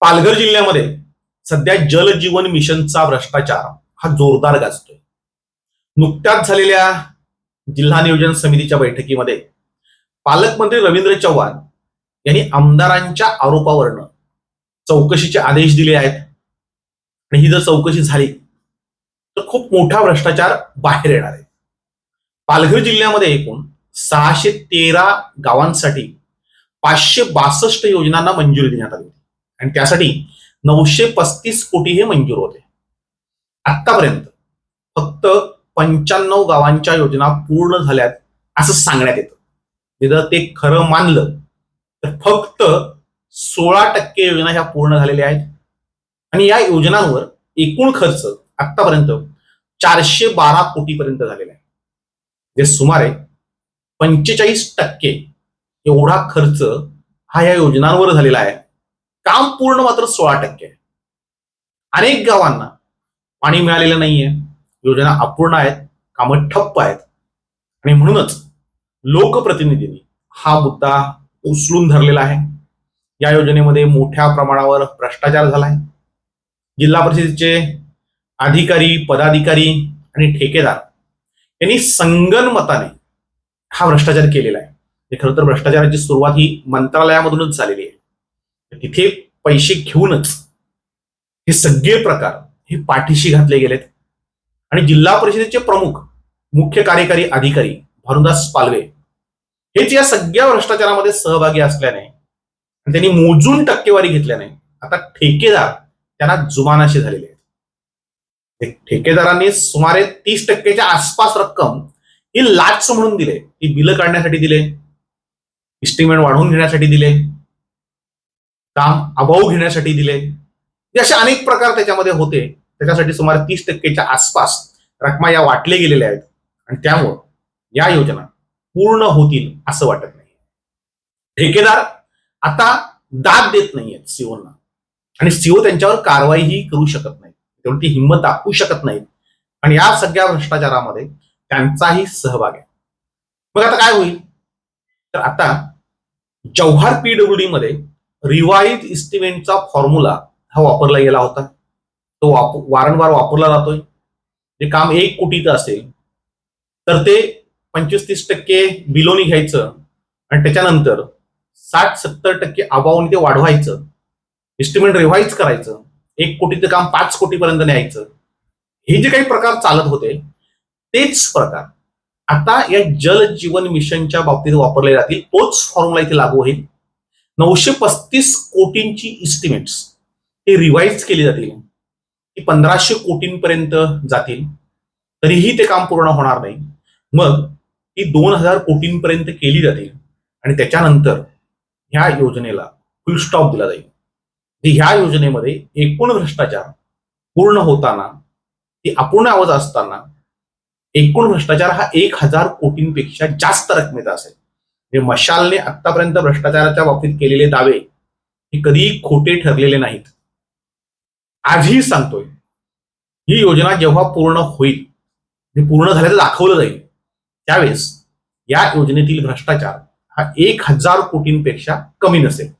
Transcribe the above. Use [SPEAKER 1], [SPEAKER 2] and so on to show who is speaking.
[SPEAKER 1] पालघर जिल्ह्यामध्ये सध्या जल जीवन मिशनचा भ्रष्टाचार हा जोरदार गाजतोय. नुकत्याच झालेल्या जिल्हा नियोजन समितीच्या बैठकीमध्ये पालकमंत्री रवींद्र चव्हाण यांनी आमदारांच्या आरोपावरनं चौकशीचे आदेश दिले आहेत. आणि ही जर चौकशी झाली तर खूप मोठा भ्रष्टाचार बाहेर येणार आहे. पालघर जिल्ह्यामध्ये एकूण सहाशे तेरा गावांसाठी पाचशे बासष्ट योजनांना मंजुरी देण्यात आली होती. आणि त्यासाठी नऊशे पस्तीस कोटी हे मंजूर होते. आतापर्यंत फक्त पंच्याण्णव गावांच्या योजना पूर्ण झाल्यात असं सांगण्यात येतं. जर ते खरं मानलं तर फक्त सोळा टक्के योजना ह्या पूर्ण झालेल्या आहेत. आणि या योजनांवर एकूण खर्च आतापर्यंत चारशे बारा कोटीपर्यंत झालेला आहे. जे सुमारे पंचेचाळीस टक्के एवढा खर्च हा या योजनांवर झालेला आहे. काम पूर्ण मात्र सोळा टक्के. आहे अनेक गावांना पाणी मिळालेलं नाहीये. योजना अपूर्ण आहेत. कामं ठप्प आहेत. आणि म्हणूनच लोकप्रतिनिधींनी हा मुद्दा उचलून धरलेला आहे. या योजनेमध्ये मोठ्या प्रमाणावर भ्रष्टाचार झाला आहे जिल्हा परिषदेचे अधिकारी पदाधिकारी आणि ठेकेदार यांनी संगनमताने हा भ्रष्टाचार केलेला आहे. म्हणजे खरं तर भ्रष्टाचाराची सुरुवात ही मंत्रालयामधूनच झालेली आहे. तिथे पैसे घेऊनच हे सगळे प्रकार हे पाठीशी घातले गेलेत. आणि जिल्हा परिषदेचे प्रमुख मुख्य कार्यकारी अधिकारी भानुदास पालवे हेच या सगळ्या भ्रष्टाचारामध्ये सहभागी असल्याने आणि त्यांनी मोजून टक्केवारी घेतल्याने आता ठेकेदार त्यांना जुमानाशी झालेले आहेत. ठेकेदारांनी सुमारे तीस टक्क्याच्या आसपास रक्कम ही लाच म्हणून दिले. ही बिलं काढण्यासाठी दिले. इस्टिमेट वाढवून घेण्यासाठी दिले. काम अभाव घेण्यासाठी दिले. असे अनेक प्रकार त्याच्यामध्ये होते. त्याच्यासाठी सुमारे तीस टक्केच्या आसपास रकमा या वाटले गेलेल्या आहेत. आणि त्यामुळं या योजना पूर्ण होतील असं वाटत नाही. ठेकेदार आता दाद देत नाहीयेत सीओना. आणि सीओ त्यांच्यावर कारवाईही करू शकत नाही तेवढी ती हिंमत दाखवू शकत नाहीत. आणि या सगळ्या भ्रष्टाचारामध्ये त्यांचाही सहभाग आहे. मग आता काय होईल? तर आता जव्हार पीडब्ल्यूडी मध्ये रिवाईज इस्टिमेटचा फॉर्म्युला हा वापरला गेला होता. तो वाप वारंवार वापरला जातोय. जे काम एक कोटीचं असेल तर ते पंचवीस तीस टक्के बिलोनी घ्यायचं आणि त्याच्यानंतर साठ सत्तर टक्के अभावाने ते वाढवायचं. इस्टिमेट रिव्हाइज करायचं. एक कोटीचं काम पाच कोटीपर्यंत न्यायचं. हे जे काही प्रकार चालत होते तेच प्रकार आता या जल जीवन मिशनच्या बाबतीत वापरले जातील तोच फॉर्म्युला इथे लागू होईल. नऊशे पस्तीस कोटींची इस्टिमेट्स हे रिवाईज केली जातील. ती पंधराशे कोटींपर्यंत जातील. तरीही ते काम पूर्ण होणार नाही. मग ती दोन हजार कोटींपर्यंत केली जातील आणि त्याच्यानंतर ह्या योजनेला फुल स्टॉप दिला जाईल. म्हणजे ह्या योजनेमध्ये एकूण भ्रष्टाचार पूर्ण होताना ती अपूर्ण आवाज असताना एकूण भ्रष्टाचार हा एक हजार कोटींपेक्षा जास्त रकमेचा असेल. हे मशालने आतापर्यंत भ्रष्टाचाराच्या बाबतीत केलेले दावे हे कधीही खोटे ठरलेले नाहीत. आजही सांगतोय ही योजना जेव्हा पूर्ण होईल हे पूर्ण झाल्याचं दाखवलं जाईल त्यावेळेस या योजनेतील भ्रष्टाचार हा एक हजार कोटींपेक्षा कमी नसेल.